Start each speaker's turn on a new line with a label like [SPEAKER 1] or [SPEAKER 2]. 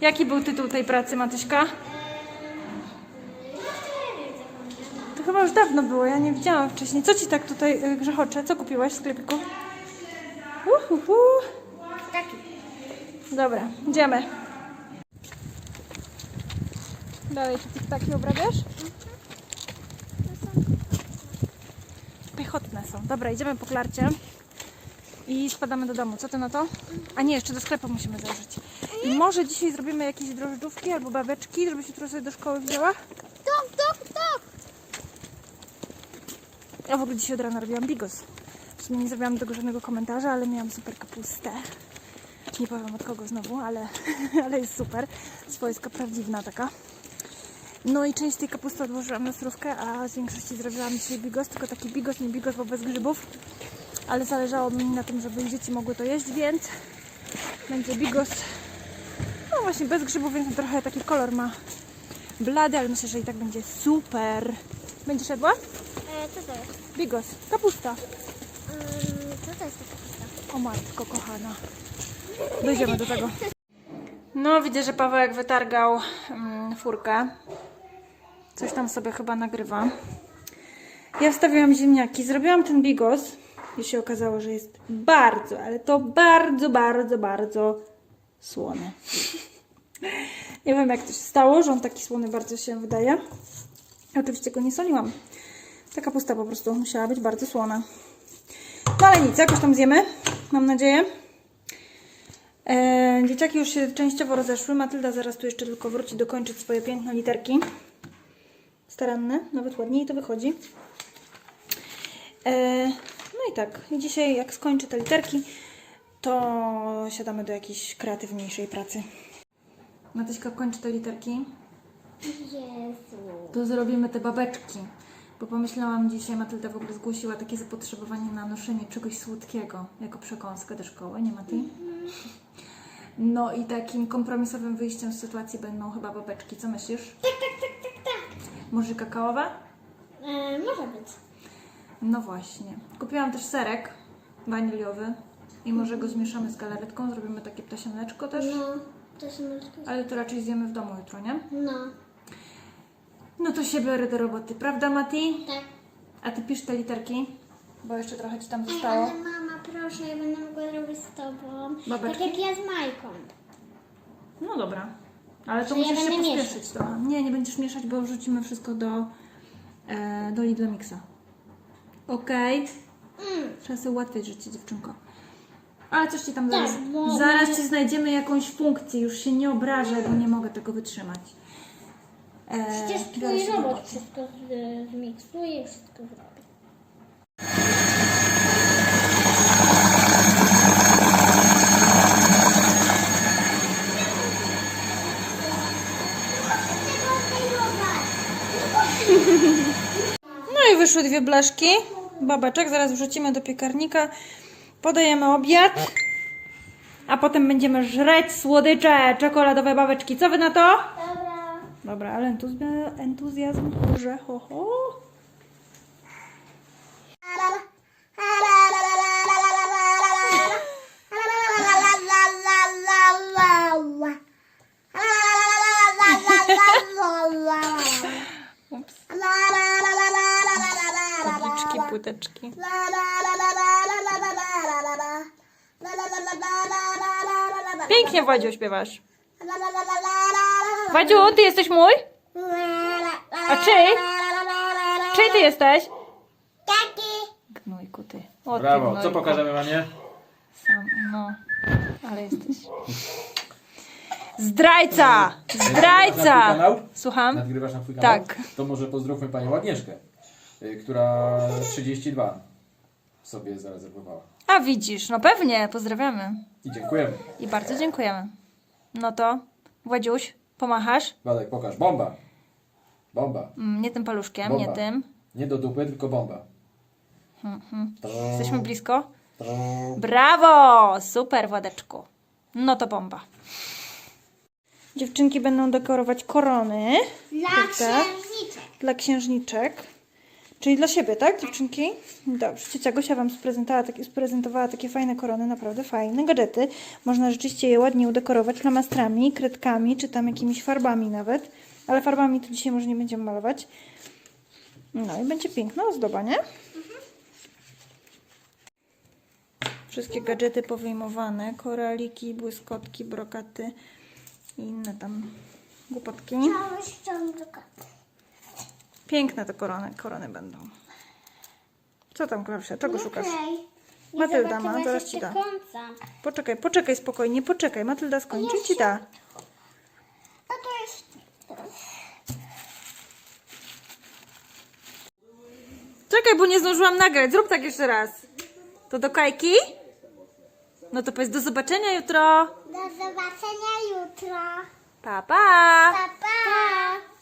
[SPEAKER 1] Jaki był tytuł tej pracy, Matyśka? To chyba już dawno było, ja nie widziałam wcześniej. Co ci tak tutaj y, grzechocze? Co kupiłaś w sklepiku? Uhuhu.
[SPEAKER 2] Taki.
[SPEAKER 1] Dobra, idziemy. Dalej te ptaki obrabiasz? Piechotne są. Dobra, idziemy po klarcie i spadamy do domu. Co ty na to? A nie, jeszcze do sklepu musimy zajrzeć. I może dzisiaj zrobimy jakieś drożdżówki albo babeczki, żebyś jutro sobie do szkoły wzięła?
[SPEAKER 2] Tok, tok, tok.
[SPEAKER 1] Ja w ogóle dzisiaj od rana robiłam bigos. W sumie nie zrobiłam do tego żadnego komentarza, ale miałam super kapustę. Nie powiem od kogo znowu, ale, ale jest super. Swojska, prawdziwna taka. No i część tej kapusty odłożyłam na surówkę, a z większości zrobiłam dzisiaj bigos, tylko taki bigos, nie bigos, bo bez grzybów. Ale zależało mi na tym, żeby dzieci mogły to jeść, więc będzie bigos. No właśnie bez grzybów, więc trochę taki kolor ma blady, ale myślę, że i tak będzie super. Będziesz jadła?
[SPEAKER 2] E, co to jest?
[SPEAKER 1] Bigos, kapusta.
[SPEAKER 2] Um, co to jest taka pusta?
[SPEAKER 1] O matko kochana. Dojdziemy do tego. No widzę, że Pawełek wytargał mm, furkę. Coś tam sobie chyba nagrywa. Ja wstawiłam ziemniaki. Zrobiłam ten bigos. I się okazało, że jest bardzo, ale to bardzo, bardzo, bardzo słony. Nie wiem jak to się stało, że on taki słony bardzo się wydaje. Oczywiście go nie soliłam. Ta kapusta po prostu musiała być bardzo słona. No ale nic, jakoś tam zjemy, mam nadzieję. E, dzieciaki już się częściowo rozeszły. Matylda zaraz tu jeszcze tylko wróci dokończyć swoje piękne literki. Staranne, nawet ładniej to wychodzi. E, no i tak, dzisiaj jak skończę te literki, to siadamy do jakiejś kreatywniejszej pracy. Matyśka kończy te literki.
[SPEAKER 2] Jezu.
[SPEAKER 1] To zrobimy te babeczki. Bo pomyślałam dzisiaj, Matylda w ogóle zgłosiła takie zapotrzebowanie na noszenie czegoś słodkiego jako przekąskę do szkoły, nie Maty? No i takim kompromisowym wyjściem z sytuacji będą chyba babeczki. Co myślisz?
[SPEAKER 2] Tak, tak, tak, tak, tak.
[SPEAKER 1] Może kakaowa?
[SPEAKER 2] E, może być.
[SPEAKER 1] No właśnie. Kupiłam też serek waniliowy i może go zmieszamy z galaretką, zrobimy takie ptasianeczko też.
[SPEAKER 2] No, się może...
[SPEAKER 1] Ale to raczej zjemy w domu jutro, nie?
[SPEAKER 2] No,
[SPEAKER 1] No to się biorę do roboty, prawda Mati?
[SPEAKER 2] tak.
[SPEAKER 1] A ty pisz te literki, bo jeszcze trochę ci tam
[SPEAKER 2] Ej,
[SPEAKER 1] zostało.
[SPEAKER 2] ale mama, proszę, ja będę mogła zrobić z tobą.
[SPEAKER 1] Babeczki?
[SPEAKER 2] Tak jak ja z Majką.
[SPEAKER 1] No dobra. Ale to
[SPEAKER 2] ja
[SPEAKER 1] musisz się
[SPEAKER 2] będę
[SPEAKER 1] pospieszyć
[SPEAKER 2] mieszać?
[SPEAKER 1] trochę. Nie, nie będziesz mieszać, bo wrzucimy wszystko do, e, do Lidla Mixa. Okej?
[SPEAKER 2] Mm.
[SPEAKER 1] Trzeba sobie ułatwiać życie, dziewczynko. Ale coś ci tam
[SPEAKER 2] Tak,
[SPEAKER 1] zaraz...
[SPEAKER 2] bo-
[SPEAKER 1] Zaraz ci znajdziemy jakąś funkcję. Już się nie obrażę, bo nie mogę tego wytrzymać. E,
[SPEAKER 2] Przecież twój robot wszystko z- zmiksuje i wszystko zrobi.
[SPEAKER 1] No i wyszły dwie blaszki babeczek. Zaraz wrzucimy do piekarnika. Podajemy obiad. A potem będziemy żreć słodycze, czekoladowe babeczki. Co wy na to?
[SPEAKER 2] Dobra.
[SPEAKER 1] Dobra, ale entuzjazm, entuzjazm kurze, ho, ho. Ups, tabliczki, płyteczki. Pięknie, Władziu, śpiewasz. Władziu, ty jesteś mój? A czyj? Czyj ty jesteś?
[SPEAKER 2] Taki.
[SPEAKER 1] Gnójku ty. O, ty
[SPEAKER 3] Brawo, co
[SPEAKER 1] gnojku.
[SPEAKER 3] pokażemy mamie?
[SPEAKER 1] Sam, no, ale jesteś. Zdrajca!
[SPEAKER 3] Na twój
[SPEAKER 1] Zdrajca!
[SPEAKER 3] kanał?
[SPEAKER 1] Słucham?
[SPEAKER 3] Nadgrywasz na twój kanał?
[SPEAKER 1] Tak.
[SPEAKER 3] To może pozdrówmy panią Agnieszkę, y, która 32 sobie zarezerwowała.
[SPEAKER 1] A widzisz, no pewnie, pozdrawiamy.
[SPEAKER 3] I dziękujemy.
[SPEAKER 1] I bardzo dziękujemy. No to, Władziuś, pomachasz?
[SPEAKER 3] Władek, pokaż. Bomba. Bomba.
[SPEAKER 1] Mm, Nie tym paluszkiem,
[SPEAKER 3] Bomba.
[SPEAKER 1] nie tym.
[SPEAKER 3] Nie do dupy, tylko bomba. To,
[SPEAKER 1] Jesteśmy blisko. Brawo! Super, Władeczku. No to bomba. Dziewczynki będą dekorować korony
[SPEAKER 2] Dla
[SPEAKER 1] Prawda?
[SPEAKER 2] księżniczek.
[SPEAKER 1] dla księżniczek. Czyli dla siebie, tak, dziewczynki? Dobrze. Ciocia Gosia Wam sprezentowała, takie, sprezentowała takie fajne korony, naprawdę fajne gadżety. Można rzeczywiście je ładnie udekorować flamastrami, kredkami, czy tam jakimiś farbami nawet. Ale farbami to dzisiaj może nie będziemy malować. No i będzie piękna ozdoba, nie? Wszystkie gadżety powyjmowane, koraliki, błyskotki, brokaty i inne tam głupotki.
[SPEAKER 2] Cały ściągnięty.
[SPEAKER 1] Piękne te korony, korony będą. Co tam, Klausia? Czego szukasz?
[SPEAKER 2] Okej. Nie
[SPEAKER 1] Matylda ma,
[SPEAKER 2] zobaczyłaś
[SPEAKER 1] zaraz
[SPEAKER 2] jeszcze
[SPEAKER 1] ci da.
[SPEAKER 2] końca.
[SPEAKER 1] Poczekaj, poczekaj spokojnie, poczekaj. Matylda skończy ci da.
[SPEAKER 2] A to jest...
[SPEAKER 1] Czekaj, bo nie zdążyłam nagrać. Zrób tak jeszcze raz. To do Kajki? No to powiedz do zobaczenia jutro.
[SPEAKER 2] Do zobaczenia jutro.
[SPEAKER 1] Pa, pa!
[SPEAKER 2] Pa, pa.